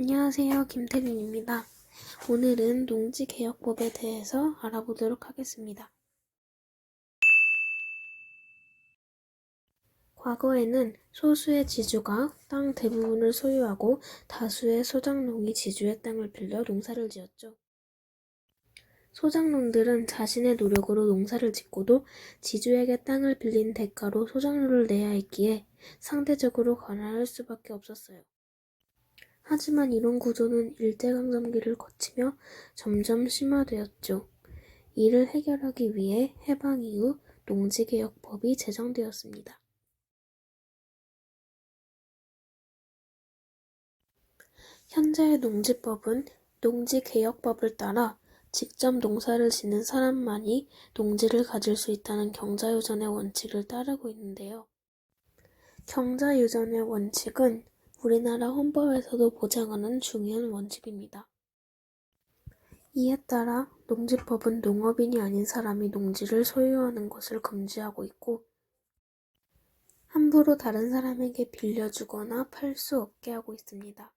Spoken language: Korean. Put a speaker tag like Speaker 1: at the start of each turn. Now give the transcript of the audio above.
Speaker 1: 안녕하세요. 김태균입니다. 오늘은 농지개혁법에 대해서 알아보도록 하겠습니다. 과거에는 소수의 지주가 땅 대부분을 소유하고 다수의 소작농이 지주의 땅을 빌려 농사를 지었죠. 소작농들은 자신의 노력으로 농사를 짓고도 지주에게 땅을 빌린 대가로 소작료를 내야 했기에 상대적으로 가난할 수밖에 없었어요. 하지만 이런 구조는 일제강점기를 거치며 점점 심화되었죠. 이를 해결하기 위해 해방 이후 농지개혁법이 제정되었습니다. 현재의 농지법은 농지개혁법을 따라 직접 농사를 짓는 사람만이 농지를 가질 수 있다는 경자유전의 원칙을 따르고 있는데요. 경자유전의 원칙은 우리나라 헌법에서도 보장하는 중요한 원칙입니다. 이에 따라 농지법은 농업인이 아닌 사람이 농지를 소유하는 것을 금지하고 있고, 함부로 다른 사람에게 빌려주거나 팔 수 없게 하고 있습니다.